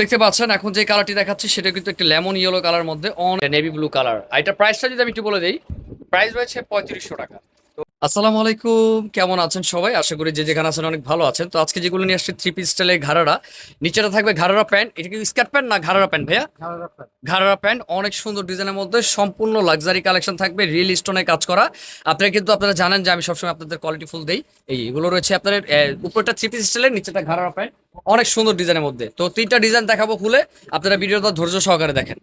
দেখতে পাচ্ছেন, এখন যে কালারটি দেখাচ্ছি সেটা কিন্তু একটা লেমন ইয়েলো কালার মধ্যে অন নেভি ব্লু কালার আর এটা প্রাইসটা যদি আমি একটু বলে দিই প্রাইস রয়েছে পঁয়ত্রিশশো টাকা। আসসালামু আলাইকুম। কেমন আছেন সবাই? আশা করি যে যেখানে আছেন অনেক ভালো আছেন। তো আজকে যেগুলো নিয়ে আসছি থ্রি পিস স্টাইলের ঘাড়ারা। নিচেটা থাকবে ঘাড়ারা প্যান্ট এটা কি স্কার্ট প্যান্ট না ঘাড়ারা প্যান্ট ভাইয়া? ঘাড়ারা প্যান্ট অনেক সুন্দর ডিজাইনের মধ্যে সম্পূর্ণ লাক্সারি কালেকশন থাকবে। রিয়েল স্টোনে কাজ করা। আপনারা কিন্তু আপনারা জানেন যে আমি সবসময় আপনাদের কোয়ালিটি ফুল দিই। এই এগুলো রয়েছে আপনাদের উপরটা থ্রি পিস স্টাইলের নিচেটা ঘাড়ারা প্যান্ট অনেক সুন্দর ডিজাইনের মধ্যে। তো তিনটা ডিজাইন দেখাবো খুলে আপনারা ভিডিওটা ধৈর্য সহকারে দেখেন।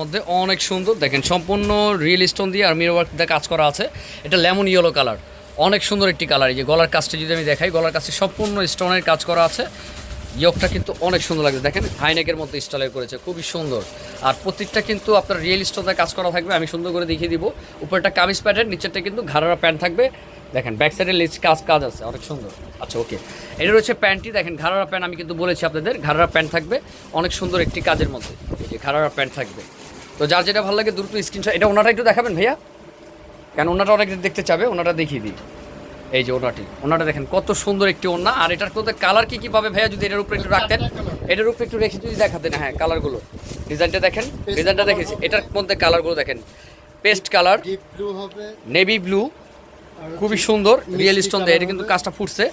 মধ্যে অনেক সুন্দর। দেখেন, সম্পূর্ণ রিয়েল স্টোন দিয়ে আর মিরর ওয়ার্ক দিয়ে কাজ করা আছে। এটা লেমন ইয়েলো কালার অনেক সুন্দর একটি কালার এই যে গলার কাজটা যদি আমি দেখাই, গলার কাছে সম্পূর্ণ স্টোনের কাজ করা আছে। ইয়কটা কিন্তু অনেক সুন্দর লাগছে। দেখেন, হাইনেকের মতো স্টাইলের করেছে, খুবই সুন্দর। আর প্রত্যেকটা কিন্তু আপনার রিয়েল স্টোনের কাজ করা থাকবে, আমি সুন্দর করে দেখিয়ে দিব। উপরটা কামিজ প্যাটার্ন নিচেরটা কিন্তু ঘাড়ারা প্যান্ট থাকবে। দেখেন ব্যাক সাইডে লেজ কাজ কাজ আছে, অনেক সুন্দর। আচ্ছা ওকে এটা রয়েছে প্যান্টটি দেখেন, ঘাড়ারা প্যান্ট আমি কিন্তু বলেছি আপনাদের, ঘাড়ারা প্যান্ট থাকবে। অনেক সুন্দর একটি কাজের মধ্যে। এই যে ঘাড়ারা প্যান্ট থাকবে। তো যার যেটা ভালো লাগে দ্রুত স্ক্রিনশট এটা ওনাটা একটু দেখাবেন ভাইয়া? কেন ওনাটা অনেক দেখতে চাবে ওনাটা দেখিয়ে দিই এই যে ওনাটি ওনাটা দেখেন কত সুন্দর একটি ওনা আর এটার মধ্যে কালার কি কি পাবে ভাইয়া যদি এটার উপরে একটু রাখতেন? এটার উপরে একটু রেখে যদি দেখাতেন হ্যাঁ কালারগুলো ডিজাইনটা দেখেন ডিজাইনটা দেখেছি। এটার মধ্যে কালারগুলো দেখেন। পেস্ট কালার ব্লু হবে। নেভি ব্লু খুবই সুন্দর রিয়েল স্টোন দেয়। এটা কিন্তু কাজটা ফুটছে।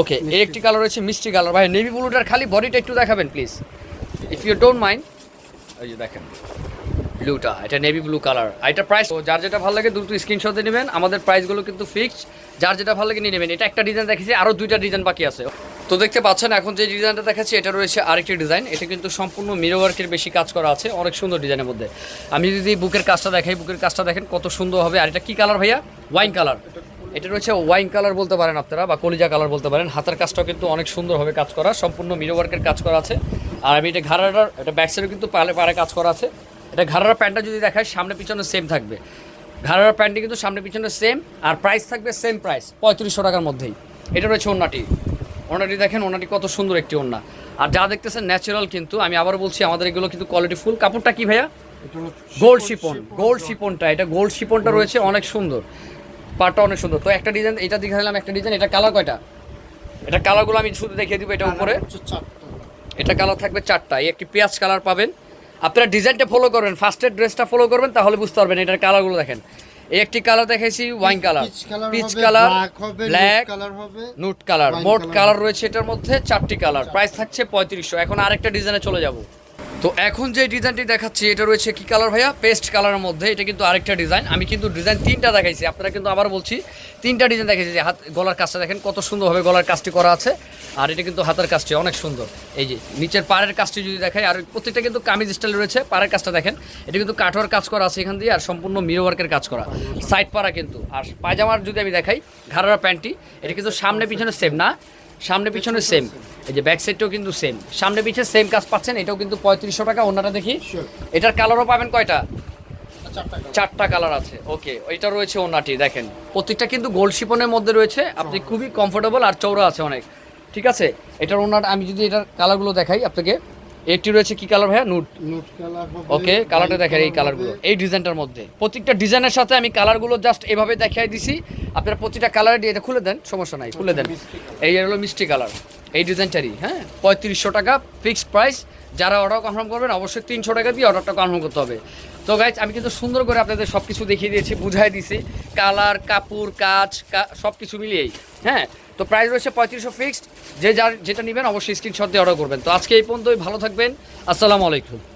ওকে এর একটি কালার রয়েছে মিষ্টি কালার ভাই নেভি ব্লুটার খালি বডিটা একটু দেখাবেন please if you don't mind এই যে দেখেন ব্লুটা এটা নেভি ব্লু কালার এটা প্রাইস তো যার যেটা ভালো লাগে দ্রুত স্ক্রিনশটে নেবেন। আমাদের প্রাইসগুলো কিন্তু ফিক্সড যার যেটা ভালো লাগে নিয়ে নেবেন। এটা একটা ডিজাইন দেখেছি আরও দুইটা ডিজাইন বাকি আছে। তো দেখতে পাচ্ছেন, এখন যে ডিজাইনটা দেখাচ্ছি, এটা রয়েছে আরেকটি ডিজাইন এটা কিন্তু সম্পূর্ণ মিরো ওয়ার্কের বেশি কাজ করা আছে, অনেক সুন্দর ডিজাইনের মধ্যে। আমি যদি বুকের কাজটা দেখাই বুকের কাজটা দেখেন কত সুন্দর হবে। আর এটা কি কালার ভাইয়া? ওয়াইন কালার এটা রয়েছে ওয়াইন কালার বলতে পারেন আপনারা, বা কলিজা কালার বলতে পারেন। হাতের কাজটাও কিন্তু অনেক সুন্দরভাবে কাজ করা, সম্পূর্ণ মিরো ওয়ার্কের কাজ করা আছে। আর আমি এটা ঘাড়াটার এটা ব্যাক সাইডে কিন্তু পালে পারে কাজ করা আছে। এটা ঘাড়ার প্যান্টটা যদি দেখায় সামনে পিছনে সেম থাকবে। ঘাড়ার প্যান্টটি কিন্তু সামনে পিছনে সেম আর প্রাইস থাকবে সেম প্রাইস পঁয়ত্রিশশো টাকার মধ্যেই। এটা রয়েছে ওন্নাটি। ওনাটি দেখেন ওনাটি কত সুন্দর একটি ওন্না। আর যা দেখতেছেন ন্যাচারাল কিন্তু আমি আবার বলছি আমাদের এগুলো কিন্তু কোয়ালিটি ফুল কাপড়টা কি ভাইয়া? গোল্ড শিপন গোল্ড শিপনটা এটা গোল্ড শিপনটা রয়েছে অনেক সুন্দর। পাটটা অনেক সুন্দর। তো একটা ডিজাইন এটা দেখালাম একটা ডিজাইন এটা কালার কয়টা? এটা কালারগুলো আমি শুধু দেখিয়ে দিব এটা উপরে। এটা কালার থাকবে চারটা। এই একটি পেঁয়াজ কালার পাবেন। আপনারা ডিজাইনটা ফলো করবেন ফার্স্টের ড্রেসটা ফলো করবেন তাহলে বুঝতে পারবেন এটার কালারগুলো দেখেন। এই একটি কালার দেখেছি wine colour peach colour black নুট colour মোট কালার রয়েছে এটার মধ্যে চারটি কালার প্রাইস থাকছে পঁয়ত্রিশশো। এখন আরেকটা ডিজাইনে চলে যাব। তো এখন যে ডিজাইনটি দেখাচ্ছি, এটা রয়েছে কি কালার ভাইয়া? পেস্ট কালারের মধ্যে। এটা কিন্তু আরেকটা ডিজাইন আমি কিন্তু ডিজাইন তিনটা দেখাইছি। আপনারা কিন্তু আবার বলছি, তিনটা ডিজাইন দেখাইছি যে হাত গলার কাজটা দেখেন, কত সুন্দরভাবে গলার কাজটি করা আছে। আর এটা কিন্তু হাতের কাজটি অনেক সুন্দর। এই যে নিচের পাড়ের কাজটি যদি দেখাই, আর প্রত্যেকটা কিন্তু কামিজ স্টাইল রয়েছে, পাড়ের কাজটা দেখেন। এটা কিন্তু কাঠোয়ার কাজ করা আছে এখান দিয়ে, আর সম্পূর্ণ মিরো ওয়ার্কের কাজ করা। সাইড পাড়া কিন্তু। আর পায়জামার যদি আমি দেখাই, ঘাড়ার প্যান্টটি, এটা কিন্তু সামনে পিছনে সেম না। সামনে পিছনে সেম এই যে ব্যাক সাইডটাও কিন্তু সেম সামনে পিছনে সেম কাজ পাচ্ছেন এটাও কিন্তু পঁয়ত্রিশশো টাকা অন্যটা দেখি। এটার কালারও পাবেন কয়টা? চারটা কালার চারটা কালার আছে। ওকে ওইটা রয়েছে ওনাটি দেখেন। প্রত্যেকটা কিন্তু গোল্ড শিপনের মধ্যে রয়েছে। আপনি খুবই কমফোর্টেবল আর চৌড়া আছে অনেক। ঠিক আছে? এটার ওনার আমি যদি এটার কালারগুলো দেখাই আপনাকে। একটি রয়েছে কি কালার ভাইয়া? নুট নুট কালার ওকে কালারটা দেখেন এই কালারগুলো এই ডিজাইনটার মধ্যে। প্রত্যেকটা ডিজাইনের সাথে আমি কালারগুলো জাস্ট এভাবে দেখাই দিছি। আপনারা প্রতিটা কালারে দিয়ে এটা খুলে দেন সমস্যা নাই খুলে দেন। এই হলো মিষ্টি কালার এই ডিজাইনটারই হ্যাঁ? পঁয়ত্রিশশো টাকা ফিক্সড প্রাইস। যারা অর্ডার কনফার্ম করবেন, অবশ্যই তিনশো টাকা দিয়ে অর্ডারটা কনফার্ম করতে হবে। তো গাইজ আমি কিন্তু সুন্দর করে আপনাদের সব কিছু দেখিয়ে দিয়েছি, বুঝাই দিয়েছি। কালার, কাপড়, কাজ সব কিছু মিলিয়েই হ্যাঁ? তো প্রাইস রয়েছে পঁয়ত্রিশশো ফিক্সড যে যার, যেটা নেবেন, অবশ্যই স্ক্রিনশট দিয়ে অর্ডার করবেন। তো আজকে এই পর্যন্তই, ভালো থাকবেন। আসসালামু আলাইকুম।